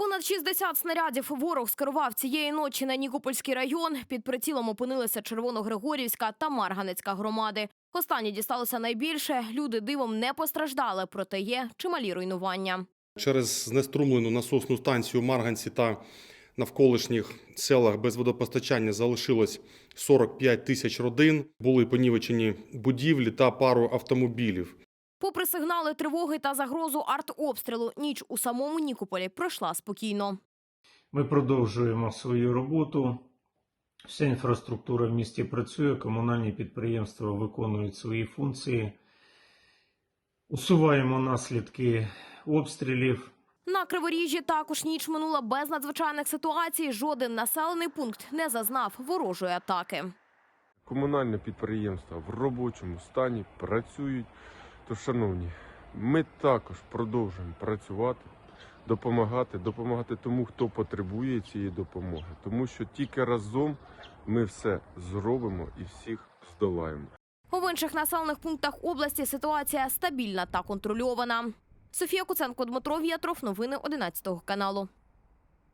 Понад 60 снарядів ворог скерував цієї ночі на Нікопольський район. Під прицілом опинилися Червоногригорівська та Марганецька громади. Останні дісталося найбільше. Люди дивом не постраждали, проте є чималі руйнування. Через знеструмлену насосну станцію Марганці та навколишніх селах без водопостачання залишилось 45 тисяч родин. Були понівечені будівлі та пару автомобілів. Попри сигнали тривоги та загрозу артобстрілу, ніч у самому Нікополі пройшла спокійно. Ми продовжуємо свою роботу. Вся інфраструктура в місті працює, комунальні підприємства виконують свої функції. Усуваємо наслідки обстрілів. На Криворіжжі також ніч минула без надзвичайних ситуацій. Жоден населений пункт не зазнав ворожої атаки. Комунальне підприємства в робочому стані працюють. То, шановні, ми також продовжуємо працювати, допомагати, допомагати тому, хто потребує цієї допомоги, тому що тільки разом ми все зробимо і всіх здолаємо. У інших населених пунктах області ситуація стабільна та контрольована. Софія Куценко, Дмитро В'ятров. Новини 11 каналу.